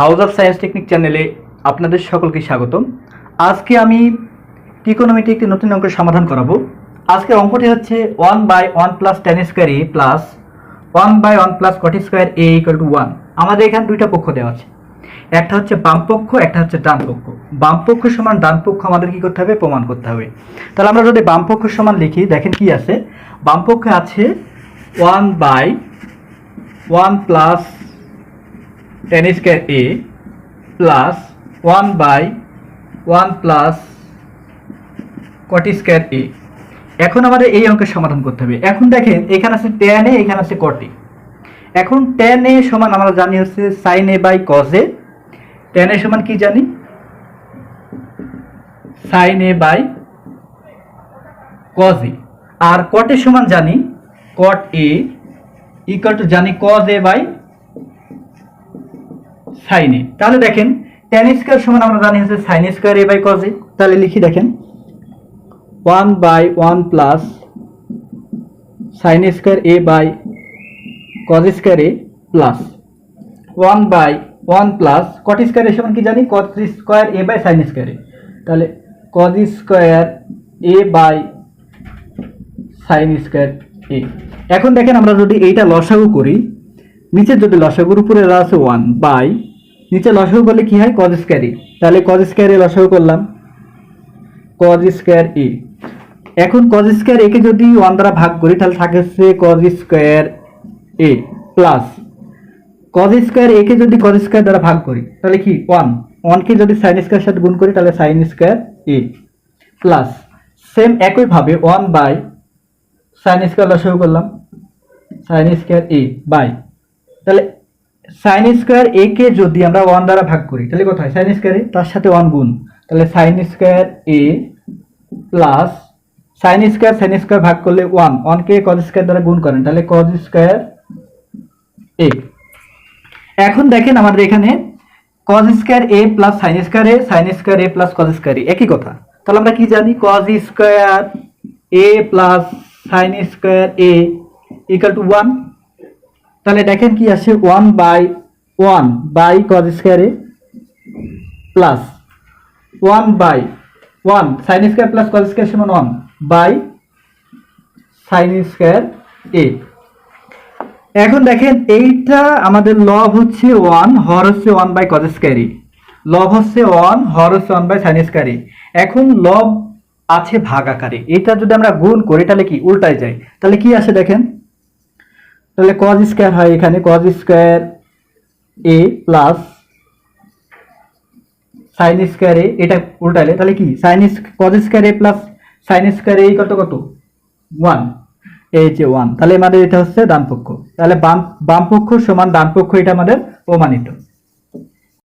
House of science technique চ্যানেলে আপনাদের সকলকে স্বাগতম। আজকে আমি ত্রিকোণমিতি একটি নতুন অঙ্কের সমাধান করাবো। আজকের অঙ্কটি হচ্ছে one by one plus tan square A plus one by one plus cot square A equal to one আমাদের এখানে দুইটা পক্ষ দেওয়া আছে। একটা হচ্ছে বাম পক্ষ, একটা হচ্ছে ডান পক্ষ। বাম পক্ষ সমান ডান পক্ষ আমাদের কি করতে হবে? প্রমাণ করতে হবে। তাহলে আমরা যদি বাম পক্ষ সমান লিখি, দেখেন কি আছে। বাম পক্ষে আছে one by one plus tan square A plus one by one plus cot square A এখন আমাদের এই অঙ্কের সমাধান করতে হবে। এখন দেখেন, এখানে আছে টেন এ এখানে আছে কটি এখন টেন এ সমান আমরা জানি হচ্ছে sine A by cos A tan A সমান কি জানি? Sine A by cos A R cot A সমান জানি? কট এ ইকুয়াল টু জানি কজ এ বাই সাইন। তাহলে দেখেন টেন স্কোয়ার সমান আমরা জানি হচ্ছে sine square A by cos তাহলে লিখি দেখেন one by one plus sine square A by cos square A plus one by one plus cot square A সমান কি জানি? Cot square A by sine square A তাহলে cos square A by sine square A এখন দেখেন আমরা যদি এইটা লসাগু করি নিচে যদি লসাগুর উপরে আছে ওয়ান বাই নিচে লসাগু করলে কি হয়? কজ স্কোয়ার এ তাহলে কজ স্কোয়ার এ লসাগু করলাম। কজ স্কোয়ার এ এখন কজ স্কোয়ার একে যদি ওয়ান দ্বারা ভাগ করি, তাহলে থাকে হচ্ছে cos square A plus cos square একে যদি কজ স্কোয়ার দ্বারা ভাগ করি, তাহলে কি? ওয়ান ওয়ানকে যদি সাইন স্কোয়ার সাথে গুণ করি, তাহলে sine square A plus same একইভাবে ওয়ান বাই সাইন স্কোয়ার লসাগু করলাম। সাইন স্কোয়ার এ বাই তাহলে সাইন স্কোয়ার এ কে যদি আমরা ওয়ান দ্বারা ভাগ করি, তাহলে কত হয় সাইন স্কোয়ার তার সাথে ওয়ান গুণ। তাহলে sine square A plus sine square sine square ভাগ করলে ওয়ান ওয়ানকে কজ স্কোয়ার দ্বারা গুণ করেন, তাহলে কজ স্কোয়ার এ এখন দেখেন আমাদের এখানে cos square A plus sine square A sine square A plus cos square A একই কথা। তাহলে আমরা কি জানি? Cos square A plus sine square A equal to one তাহলে দেখেন কি আসে one by one by cos square plus one by one sine square plus cos square সমান one by sine square A এখন দেখেন এইটা আমাদের লব হচ্ছে ওয়ান হর হচ্ছে ওয়ান বাই কজ স্কোয়ার লব হচ্ছে ওয়ান হর হচ্ছে ওয়ান বাই সাইন স্কোয়ার এখন লব আছে ভাগ আকারে। এটা যদি আমরা গুণ করি, তাহলে কি? উল্টায় যায়। তাহলে কি আসে দেখেন? তাহলে কজ স্কোয়ার হয় এখানে cos square A plus sine square A এটা উল্টালে, তাহলে কি? Sine cos square A plus sine square A কত কত? ওয়ান এই যে ওয়ান তাহলে আমাদের এটা হচ্ছে ডানপক্ষ তাহলে বাম বামপক্ষ সমান ডানপক্ষ এটা আমাদের প্রমাণিত